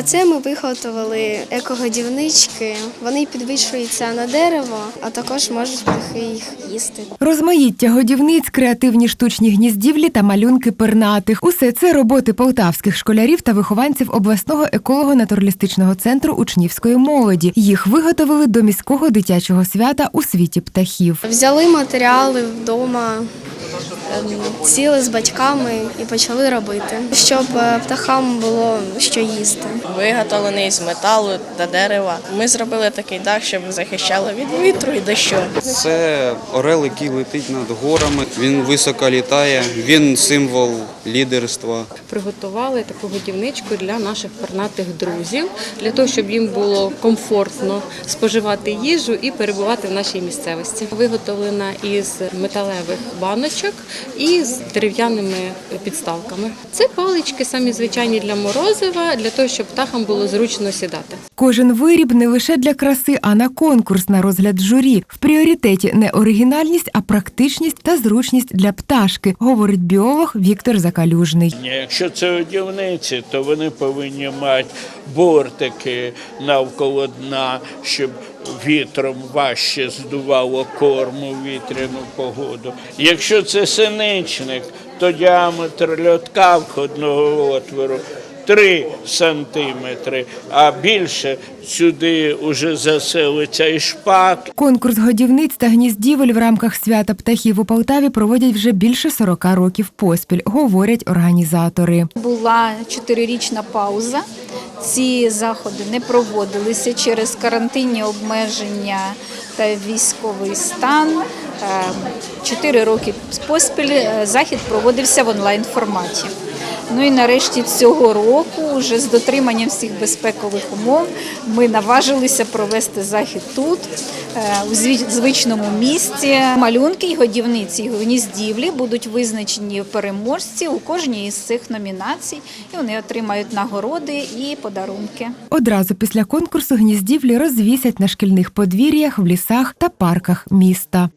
А це ми виготовили екогодівнички. Вони підвищуються на дерево, а також можуть птахи їх їсти. Розмаїття годівниць, креативні штучні гніздівлі та малюнки пернатих. Усе це роботи полтавських школярів та вихованців обласного еколого-натуралістичного центру учнівської молоді. Їх виготовили до міського дитячого свята у світі птахів. Взяли матеріали вдома, сіли з батьками і почали робити, щоб е, птахам було що їсти. виготовлений з металу та дерева. Ми зробили такий дах, щоб захищало від вітру і дощу. Це орел, який летить над горами. Він високо літає, він символ лідерства. приготували таку годівничку для наших пернатих друзів, для того, щоб їм було комфортно споживати їжу і перебувати в нашій місцевості. Виготовлена із металевих баночок і з дерев'яними підставками. Це палички, самі звичайні для морозива, для того, щоб птахам було зручно сідати. Кожен виріб не лише для краси, а на конкурс на розгляд журі. В пріоритеті не оригінальність, а практичність та зручність для пташки, говорить біолог Віктор Закалюжний. Якщо це одівниці, то вони повинні мати бортики навколо дна, щоб вітром важче здувало корму вітряну погоду. Якщо це синичник, то діаметр льотка входного отвору 3 сантиметри, а більше сюди вже заселиться і шпак, Конкурс годівниць та гніздівель в рамках свята птахів у Полтаві проводять вже більше 40 років поспіль, говорять організатори. Була чотирирічна пауза. Ці заходи не проводилися через карантинні обмеження та військовий стан. Е, Чотири роки поспіль е, захід проводився в онлайн форматі. Ну і нарешті цього року, вже з дотриманням всіх безпекових умов, ми наважилися провести захід тут, е, у звичному місці. Малюнки й годівниці й гніздівлі будуть визначені переможці у кожній із цих номінацій, і вони отримають нагороди і подарунки. Одразу після конкурсу гніздівлі розвісять на шкільних подвір'ях, в лісах та парках міста.